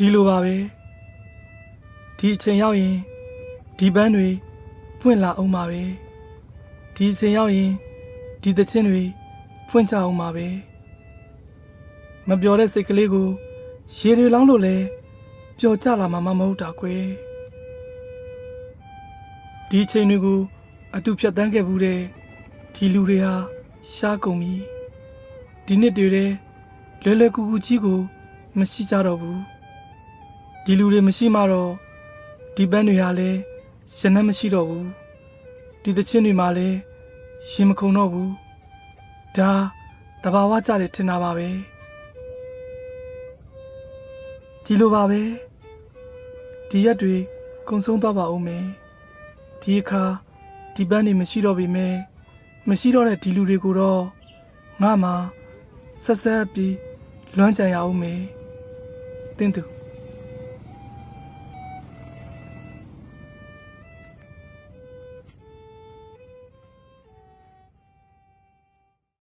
ဒီလိုပါပဲဒီအချိန်ရောက်ရင်ဒီပန်းတွေပွင့်လာအောင်ပါပဲဒီအချိန်ရောက်ရင်ဒီသချင်းတွေပွင့်ကြအောင်ပါပဲမပြောတဲ့စိတ်ကလေးကိုရေတွေလောင်းလို့လဲပျော်ကြလာမှာမမဟုတ်တာကွယ်ဒီအချိန်တွေကိုအတူဖြတ်တန်းခဲ့ဘူးတဲ့ဒီလူတွေဟာရှားကုန်ပြီဒီနှစ်တွေတဲ့လွယ်လွယ်ကူကူကြီးကိုမရှိကြတော့ဘူး ဒီလူတွေမရှိမှတော့ဒီပန်းတွေဟာလည်းရှင်နဲ့မရှိတော့ဘူးဒီသချင်းတွေမှာလည်းရှင်မခုံတော့ဘူးဒါတဘာဝကြတယ်ထင်တာပါပဲဒီလိုပါပဲဒီရက်တွေကုံဆုံးသွားပါဦးမယ်ဒီအခါဒီပန်းတွေမရှိတော့ပြီမယ်မရှိတော့တဲ့ဒီလူတွေကိုတော့ငါမှဆက်ဆက်ပြီးလွမ်းကြံရအောင်မယ်တင်းသူ